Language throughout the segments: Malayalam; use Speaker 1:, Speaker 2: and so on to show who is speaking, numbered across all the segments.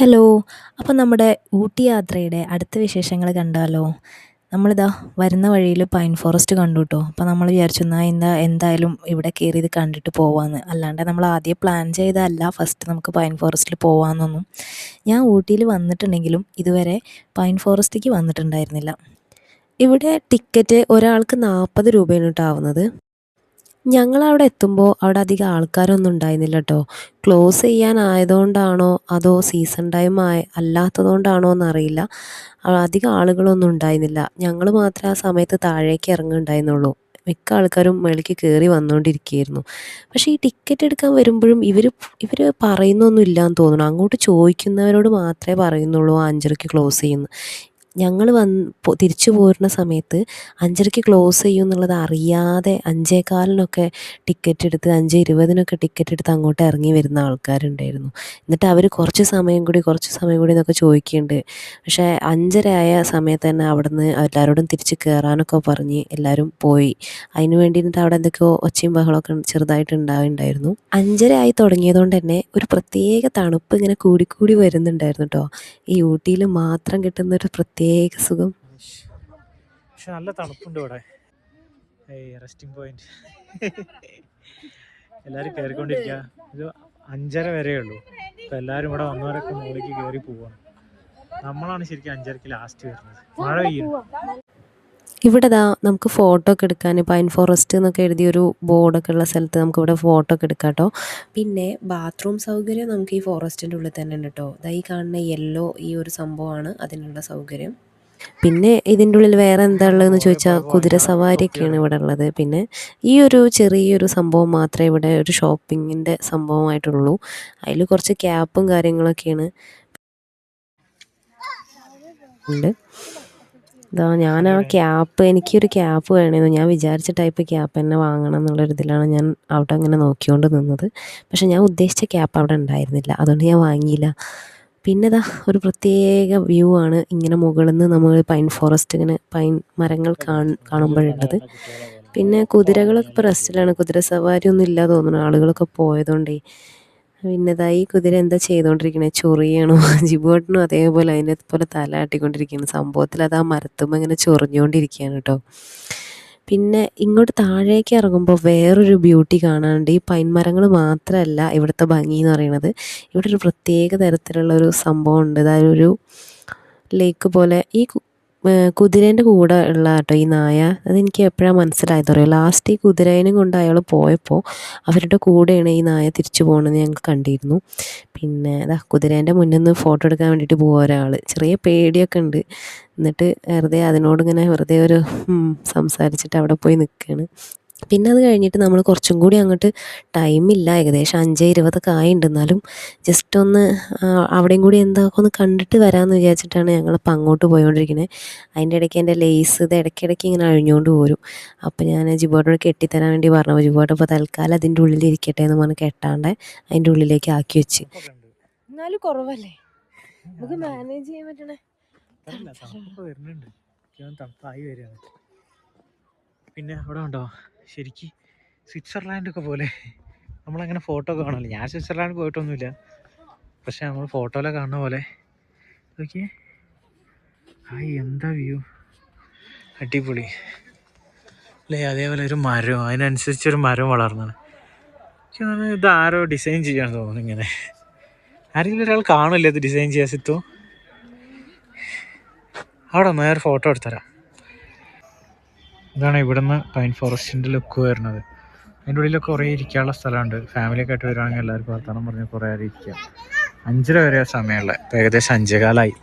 Speaker 1: ഹലോ അപ്പോൾ നമ്മുടെ ഊട്ടി യാത്രയുടെ അടുത്ത വിശേഷങ്ങൾ കണ്ടാലോ? നമ്മളിതാ വരുന്ന വഴിയിൽ പൈൻ ഫോറസ്റ്റ് കണ്ടു കേട്ടോ അപ്പോൾ നമ്മൾ വിചാരിച്ചു എന്നാൽ എന്താ എന്തായാലും ഇവിടെ കയറി ഇത് കണ്ടിട്ട് പോവാമെന്ന് അല്ലാണ്ട് നമ്മൾ ആദ്യം പ്ലാൻ ചെയ്തതല്ല ഫസ്റ്റ് നമുക്ക് പൈൻ ഫോറസ്റ്റിൽ പോവാമെന്നൊന്നും ഞാൻ ഊട്ടിയിൽ വന്നിട്ടുണ്ടെങ്കിലും ഇതുവരെ പൈൻ ഫോറസ്റ്റിലേക്ക് വന്നിട്ടുണ്ടായിരുന്നില്ല. ഇവിടെ ടിക്കറ്റ് ഒരാൾക്ക് നാൽപ്പത് രൂപയാണ് കേട്ടോ ആവുന്നത്. ഞങ്ങളവിടെ എത്തുമ്പോൾ അവിടെ അധികം ആൾക്കാരൊന്നും ഉണ്ടായിരുന്നില്ല കേട്ടോ ക്ലോസ് ചെയ്യാനായതുകൊണ്ടാണോ അതോ സീസൺ ടൈം ആയ അല്ലാത്തതുകൊണ്ടാണോ എന്നറിയില്ല. അധികം ആളുകളൊന്നും ഉണ്ടായിരുന്നില്ല. ഞങ്ങൾ മാത്രമേ ആ സമയത്ത് താഴേക്ക് ഇറങ്ങുന്നുണ്ടായിരുന്നുള്ളൂ. മിക്ക ആൾക്കാരും മേളിലേക്ക് കയറി വന്നുകൊണ്ടിരിക്കുകയായിരുന്നു പക്ഷേ ഈ ടിക്കറ്റ് എടുക്കാൻ വരുമ്പോഴും ഇവർ ഇവർ പറയുന്നൊന്നും ഇല്ലയെന്ന് തോന്നുന്നു. അങ്ങോട്ട് ചോദിക്കുന്നവരോട് മാത്രമേ പറയുന്നുള്ളൂ അഞ്ചരയ്ക്ക് ക്ലോസ് ചെയ്യുന്നു. ഞങ്ങൾ വന്ന് തിരിച്ചു പോരുന്ന സമയത്ത് അഞ്ചരയ്ക്ക് ക്ലോസ് ചെയ്യും എന്നുള്ളത് അറിയാതെ അഞ്ചേകാലിനൊക്കെ ടിക്കറ്റ് എടുത്ത് അഞ്ച് ഇരുപതിനൊക്കെ ടിക്കറ്റ് എടുത്ത് അങ്ങോട്ട് ഇറങ്ങി വരുന്ന ആൾക്കാരുണ്ടായിരുന്നു. എന്നിട്ട് അവർ കുറച്ച് സമയം കൂടി കുറച്ച് സമയം കൂടി എന്നൊക്കെ ചോദിക്കുന്നുണ്ട്. പക്ഷേ അഞ്ചര ആയ സമയത്ത് തന്നെ അവിടുന്ന് എല്ലാവരോടും തിരിച്ച് കയറാനൊക്കെ പറഞ്ഞ് എല്ലാവരും പോയി. അതിന് വേണ്ടിയിട്ട് അവിടെ എന്തൊക്കെയോ ഒച്ചയും ബഹളമൊക്കെ ചെറുതായിട്ട് ഉണ്ടാവുന്നുണ്ടായിരുന്നു. അഞ്ചര ആയി തുടങ്ങിയതുകൊണ്ട് തന്നെ ഒരു പ്രത്യേക തണുപ്പ് ഇങ്ങനെ കൂടിക്കൂടി വരുന്നുണ്ടായിരുന്നു കേട്ടോ ഈ ഊട്ടിയിൽ മാത്രം കിട്ടുന്ന ഒരു പ്രത്യേക സുഖം.
Speaker 2: പക്ഷെ നല്ല തണുപ്പുണ്ട് ഇവിടെ. റെസ്റ്റിംഗ് പോയിന്റ് എല്ലാരും കയറിക്കൊണ്ടിരിക്കുക ഇത് അഞ്ചര വരെ ഉള്ളൂ. അപ്പൊ എല്ലാരും ഇവിടെ വന്നവരൊക്കെ മുകളിലേക്ക് കയറി പോവാണ്. നമ്മളാണ് ശരിക്കും അഞ്ചരക്ക് ലാസ്റ്റ് വരുന്നത്. മഴ പെയ്യുന്നു
Speaker 1: ഇവിടെ ദാ നമുക്ക് ഫോട്ടോ ഒക്കെ എടുക്കാൻ പൈൻ ഫോറസ്റ്റ് എന്നൊക്കെ എഴുതിയൊരു ബോർഡൊക്കെ ഉള്ള സ്ഥലത്ത് നമുക്ക് ഇവിടെ ഫോട്ടോ ഒക്കെ എടുക്കാം കേട്ടോ പിന്നെ ബാത്റൂം സൗകര്യം നമുക്ക് ഈ ഫോറസ്റ്റിന്റെ ഉള്ളിൽ തന്നെ ഉണ്ട് കേട്ടോ ദാ ഈ കാണുന്ന യെല്ലോ ഈ ഒരു സംഭവമാണ് അതിനുള്ള സൗകര്യം. പിന്നെ ഇതിന്റെ ഉള്ളിൽ വേറെ എന്താ ഉള്ളതെന്ന് ചോദിച്ചാൽ കുതിര സവാരിയൊക്കെയാണ് ഇവിടെ ഉള്ളത്. പിന്നെ ഈ ഒരു ചെറിയൊരു സംഭവം മാത്രമേ ഇവിടെ ഒരു ഷോപ്പിങ്ങിന്റെ സംഭവമായിട്ടുള്ളൂ. അതിൽ കുറച്ച് ക്യാപ്പും കാര്യങ്ങളൊക്കെയാണ്. ഉണ്ട്. ഇതാ ഞാൻ ആ ക്യാപ്പ് എനിക്കൊരു ക്യാപ്പ് വേണമെന്ന് ഞാൻ വിചാരിച്ച ടൈപ്പ് ക്യാപ്പ് തന്നെ വാങ്ങണം എന്നുള്ളൊരു ഇതിലാണ് ഞാൻ അവിടെ അങ്ങനെ നോക്കിക്കൊണ്ട് നിന്നത്. പക്ഷെ ഞാൻ ഉദ്ദേശിച്ച ക്യാപ്പ് അവിടെ ഉണ്ടായിരുന്നില്ല. അതുകൊണ്ട് ഞാൻ വാങ്ങിയില്ല. പിന്നെ ഇതാ ഒരു പ്രത്യേക വ്യൂ ആണ് ഇങ്ങനെ മുകളിൽ നിന്ന് നമ്മൾ പൈൻ ഫോറസ്റ്റ് ഇങ്ങനെ പൈൻ മരങ്ങൾ കാണുമ്പോഴുള്ളത്. പിന്നെ കുതിരകളൊക്കെ ഇപ്പോൾ റെസ്റ്റിലാണ്. കുതിര സവാരി ഒന്നും ഇല്ല തോന്നുന്നു ആളുകളൊക്കെ പോയതുകൊണ്ടേ പിന്നെ ഇതാ കുതിര എന്താ ചെയ്തുകൊണ്ടിരിക്കണേ ചൊറിയണോ. ജിബോട്ടിനും അതേപോലെ അതിനെ പോലെ തല ആട്ടിക്കൊണ്ടിരിക്കുന്നു സംഭവത്തിൽ അത് ആ മരത്തുമ്പോൾ ഇങ്ങനെ ചൊറിഞ്ഞുകൊണ്ടിരിക്കുകയാണ് കേട്ടോ. പിന്നെ ഇങ്ങോട്ട് താഴേക്ക് ഇറങ്ങുമ്പോൾ വേറൊരു ബ്യൂട്ടി കാണാനുണ്ട്. ഈ പൈൻ മരങ്ങൾ മാത്രമല്ല ഇവിടുത്തെ ഭംഗി എന്ന് പറയുന്നത് ഇവിടെ ഒരു പ്രത്യേക തരത്തിലുള്ള ഒരു സംഭവം ഉണ്ട് അതായത് ഒരു ലേക്ക് പോലെ ഈ കുതിരേന്റെ കൂടെ ഉള്ള കേട്ടോ ഈ നായ. അതെനിക്ക് എപ്പോഴാണ് മനസ്സിലായത് അറിയാം? ലാസ്റ്റ് ഈ കുതിരേനും കൊണ്ട് അയാൾ പോയപ്പോൾ അവരുടെ കൂടെയാണ് ഈ നായ തിരിച്ചു പോകണമെന്ന് ഞങ്ങൾ കണ്ടിരുന്നു. പിന്നെ അതാ കുതിരേന്റെ മുന്നിൽ നിന്ന് ഫോട്ടോ എടുക്കാൻ വേണ്ടിയിട്ട് പോകുക ഒരാൾ ചെറിയ പേടിയൊക്കെ ഉണ്ട്. എന്നിട്ട് വെറുതെ അതിനോട് ഇങ്ങനെ വെറുതെ ഒരു സംസാരിച്ചിട്ട് അവിടെ പോയി നിൽക്കുകയാണ് പിന്നെ അത് കഴിഞ്ഞിട്ട് നമ്മൾ കുറച്ചും കൂടി അങ്ങോട്ട് ടൈമില്ല ഏകദേശം അഞ്ച് ഇരുപതൊക്കെ ആയിട്ടുണ്ട് എന്നാലും ജസ്റ്റ് ഒന്ന് അവിടെയും കൂടി എന്താക്കും ഒന്ന് കണ്ടിട്ട് വരാമെന്ന് വിചാരിച്ചിട്ടാണ് ഞങ്ങളിപ്പോൾ അങ്ങോട്ട് പോയിക്കൊണ്ടിരിക്കുന്നത് അതിന്റെ ഇടയ്ക്ക് എന്റെ ലേസ് ഇത് ഇടയ്ക്കിടയ്ക്ക് ഇങ്ങനെ അഴിഞ്ഞുകൊണ്ട് പോരും. അപ്പോൾ ഞാൻ ജിബോട്ടോട് കെട്ടിത്തരാൻ വേണ്ടി പറഞ്ഞു. ജിബോട്ട് ഇപ്പോൾ തൽക്കാലം അതിന്റെ ഉള്ളിൽ ഇരിക്കട്ടെ എന്ന് പറഞ്ഞ് കെട്ടാണ്ട് അതിന്റെ ഉള്ളിലേക്ക് ആക്കി വെച്ച്.
Speaker 3: എന്നാലും കുറവല്ലേ? നമുക്ക് മാനേജ് ചെയ്യാൻ പറ്റണേ.
Speaker 2: തണുപ്പായി പിന്നെ അവിടെ ഉണ്ടോ? ശരിക്ക് സ്വിറ്റ്സർലാൻഡ് ഒക്കെ പോലെ നമ്മളങ്ങനെ ഫോട്ടോ കാണുമല്ലോ ഞാൻ സ്വിറ്റ്സർലാൻഡ് പോയിട്ടൊന്നുമില്ല. പക്ഷെ നമ്മൾ ഫോട്ടോയിലെ കാണുന്ന പോലെ നോക്കിയേ. ഹായ് എന്താ വ്യൂ? അടിപൊളി. അല്ലേ അതേപോലെ ഒരു മരം അതിനനുസരിച്ചൊരു മരം വളർന്നാണ് എനിക്ക് ഇത് ആരോ ഡിസൈൻ ചെയ്യാൻ തോന്നുന്നു ഇങ്ങനെ. ആരെങ്കിലും ഒരാൾ കാണില്ലേ ഇത് ഡിസൈൻ ചെയ്യാൻ സിത്തു? അവിടെ നേരെ ഫോട്ടോ എടുത്തരാം ഇതാണ് ഇവിടുന്ന് പൈൻ ഫോറസ്റ്റിന്റെ ലുക്ക് വരുന്നത്. അതിന്റെ ഉള്ളിലൊക്കെ കുറേ ഇരിക്കാനുള്ള സ്ഥലമുണ്ട്. ഫാമിലിയൊക്കെ ആയിട്ട് വരുവാണെങ്കിൽ എല്ലാവർക്കും വർത്തമാനം പറഞ്ഞ് കുറേ നേരം ഇരിക്കാം. അഞ്ചര വരെ സമയമുള്ളത് ഇപ്പം ഏകദേശം അഞ്ചേകാലായി.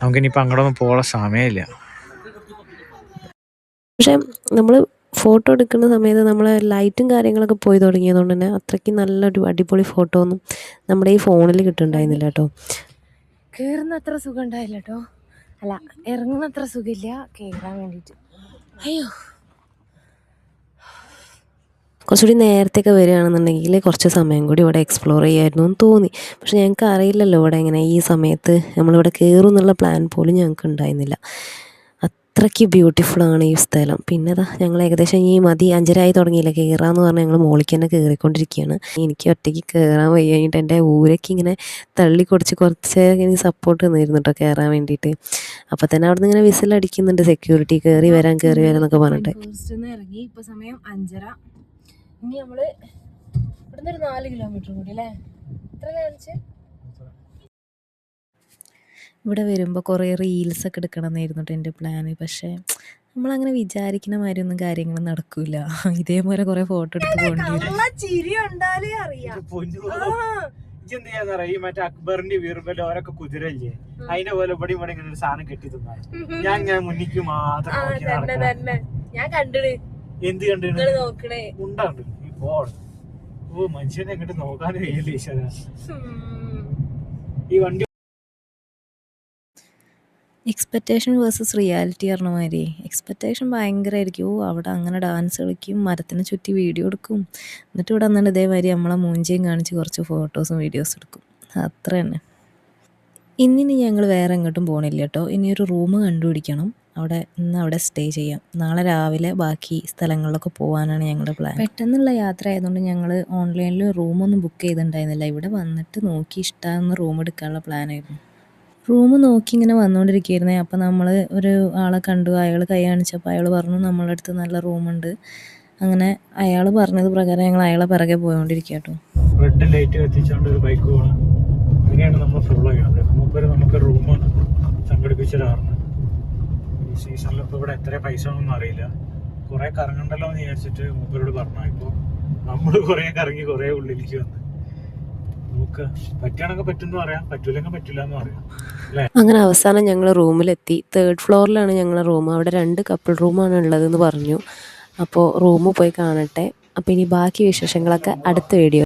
Speaker 2: നമുക്കിനിയിപ്പോൾ അങ്ങോട്ടൊന്നും പോകാനുള്ള സമയമില്ല.
Speaker 1: പക്ഷേ നമ്മൾ ഫോട്ടോ എടുക്കുന്ന സമയത്ത് നമ്മൾ ലൈറ്റും കാര്യങ്ങളൊക്കെ പോയി തുടങ്ങിയതുകൊണ്ട് തന്നെ അത്രയ്ക്ക് നല്ലൊരു അടിപൊളി ഫോട്ടോ ഒന്നും നമ്മുടെ ഈ ഫോണിൽ കിട്ടുന്നുണ്ടായിരുന്നില്ല കേട്ടോ.
Speaker 3: കയറുന്ന അത്ര സുഖം ഉണ്ടായില്ല കേട്ടോ. അല്ല ഇറങ്ങുന്ന അത്ര സുഖമില്ല കയറാൻ വേണ്ടിയിട്ട്. അയ്യോ.
Speaker 1: കുറച്ചുകൂടി നേരത്തെയൊക്കെ വരികയാണെന്നുണ്ടെങ്കിൽ കുറച്ച് സമയം കൂടി ഇവിടെ എക്സ്പ്ലോർ ചെയ്യായിരുന്നു എന്ന് തോന്നി. പക്ഷെ ഞങ്ങൾക്ക് അറിയില്ലല്ലോ ഇവിടെ എങ്ങനെ ഈ സമയത്ത് നമ്മളിവിടെ കയറും എന്നുള്ള പ്ലാൻ പോലും ഞങ്ങൾക്ക് ഉണ്ടായിരുന്നില്ല.
Speaker 4: അത്രയ്ക്ക് ബ്യൂട്ടിഫുള്ളാണ് ഈ സ്ഥലം. പിന്നെ ദാ ഞങ്ങൾ ഏകദേശം ഈ മതി അഞ്ചരായി തുടങ്ങിയില്ല. കയറാന്ന് പറഞ്ഞാൽ ഞങ്ങൾ മോളിക്ക് തന്നെ കയറിക്കൊണ്ടിരിക്കുകയാണ് എനിക്ക് ഒറ്റയ്ക്ക് കയറാൻ വയ്യ കഴിഞ്ഞിട്ട് എന്റെ ഊരൊക്കെ ഇങ്ങനെ തള്ളി കുറച്ച് കുറച്ച് എനിക്ക് സപ്പോർട്ട് തന്നിരുന്നു കേട്ടോ കയറാൻ വേണ്ടിയിട്ട്. അപ്പം തന്നെ അവിടെ നിന്ന് ഇങ്ങനെ വിസിലടിക്കുന്നുണ്ട് സെക്യൂരിറ്റി കയറി വരാൻ കയറി വരാൻ എന്നൊക്കെ പറഞ്ഞിട്ട്.
Speaker 3: ഇറങ്ങി. ഇപ്പൊ സമയം അഞ്ചര. ഇനി നമ്മൾ ഇവിടുന്ന് ഒരു നാല് കിലോമീറ്റർ കൂടി അല്ലേ എത്ര കാണിച്ച്
Speaker 4: ഇവിടെ വരുമ്പോൾ കുറേ റീൽസൊക്കെ എടുക്കണം എന്നായിരുന്നു കേട്ടോ എന്റെ പ്ലാന് പക്ഷേ നമ്മളങ്ങനെ വിചാരിക്കുന്ന മാതിരി ഒന്നും കാര്യങ്ങൾ നടക്കൂല. ഇതേപോലെ കുറേ ഫോട്ടോ എടുത്ത് പോകേണ്ടി വരും.
Speaker 3: ചിരി ഉണ്ടാലേ അറിയാം.
Speaker 2: എന്ത് ചെയ്യാന്നറിയ ഈ മറ്റേ അക്ബറിന്റെ വീർബലും അവരൊക്കെ കുതിരല്ലേ? അതിന്റെ പോലെ ഇവിടെ ഇവിടെ ഇങ്ങനെ ഒരു സാധനം കെട്ടി ഞാൻ ഇങ്ങനെ മുന്നിക്ക് മാത്രം
Speaker 3: ഞാൻ കണ്ടിട്
Speaker 2: എന്ത്
Speaker 3: കണ്ടിട്ട്
Speaker 2: ഉണ്ടാണ്ട് ഈ പോട് ഓ മനുഷ്യനെ എങ്ങോട്ട് നോക്കാനും കഴിയില്ല ഈശ്വര. ഈ വണ്ടി
Speaker 4: എക്സ്പെക്റ്റേഷൻ വേഴ്സസ് റിയാലിറ്റി പറഞ്ഞ മാതിരി. എക്സ്പെക്റ്റേഷൻ ഭയങ്കരമായിരിക്കും ഓ അവിടെ അങ്ങനെ ഡാൻസ് കളിക്കും മരത്തിനെ ചുറ്റി വീഡിയോ എടുക്കും. എന്നിട്ട് ഇവിടെ വന്നിട്ട് ഇതേമാതിരി നമ്മളെ മൂഞ്ചയും കാണിച്ച് കുറച്ച് ഫോട്ടോസും വീഡിയോസും എടുക്കും. അത്ര തന്നെ. ഇന്നിനി ഞങ്ങൾ വേറെ എങ്ങോട്ടും പോകണില്ല കേട്ടോ ഇനി ഒരു റൂം കണ്ടുപിടിക്കണം. അവിടെ ഇന്ന് അവിടെ സ്റ്റേ ചെയ്യാം. നാളെ രാവിലെ ബാക്കി സ്ഥലങ്ങളിലൊക്കെ പോകാനാണ് ഞങ്ങളുടെ പ്ലാൻ പെട്ടെന്നുള്ള യാത്ര ആയതുകൊണ്ട് ഞങ്ങൾ ഓൺലൈനിൽ റൂമൊന്നും ബുക്ക് ചെയ്തിട്ടുണ്ടായിരുന്നില്ല. ഇവിടെ വന്നിട്ട് നോക്കി ഇഷ്ടമാകുന്ന റൂം എടുക്കാനുള്ള പ്ലാനായിരുന്നു റൂം നോക്കി ഇങ്ങനെ വന്നുകൊണ്ടിരിക്കുകയായിരുന്നേ അപ്പോൾ നമ്മൾ ഒരു ആളെ കണ്ടു. അയാൾ കൈ കാണിച്ചപ്പോൾ അയാൾ പറഞ്ഞു നമ്മളുടെ അടുത്ത് നല്ല റൂമുണ്ട്. അങ്ങനെ അയാൾ പറഞ്ഞത് പ്രകാരം ഞങ്ങൾ അയാളെ പിറകെ പോയോണ്ടിരിക്കുക കേട്ടോ.
Speaker 2: റെഡ് ലൈറ്റ് കത്തിച്ചുകൊണ്ട് ഒരു ബൈക്ക് പോകണം അങ്ങനെയാണ് നമ്മൾ ഫോളോ ചെയ്യണത് മൂപ്പര് നമുക്ക് റൂം സംഘടിപ്പിച്ച ഈ സീസണിൽ ഇപ്പോൾ ഇവിടെ എത്ര പൈസ ഒന്നും അറിയില്ല. കുറേ കറങ്ങണ്ടല്ലോ എന്ന് വിചാരിച്ചിട്ട് മൂപ്പരോട് പറഞ്ഞു ഇപ്പോൾ നമ്മൾ കുറേ കറങ്ങി കുറേ ഉള്ളിലേക്ക് വന്ന്. നോക്കുക പറ്റുകയാണെങ്കിൽ പറ്റുമെന്ന് പറയാം പറ്റൂലെങ്കിൽ പറ്റില്ല എന്ന് പറയാം
Speaker 4: അങ്ങനെ അവസാനം ഞങ്ങൾ റൂമിലെത്തി. തേർഡ് ഫ്ലോറിലാണ് ഞങ്ങളെ റൂം അവിടെ രണ്ട് കപ്പിൾ റൂമാണ് ഉള്ളതെന്ന് പറഞ്ഞു. അപ്പോൾ റൂം പോയി കാണട്ടെ. അപ്പോൾ ഇനി ബാക്കി വിശേഷങ്ങളൊക്കെ അടുത്ത വീഡിയോ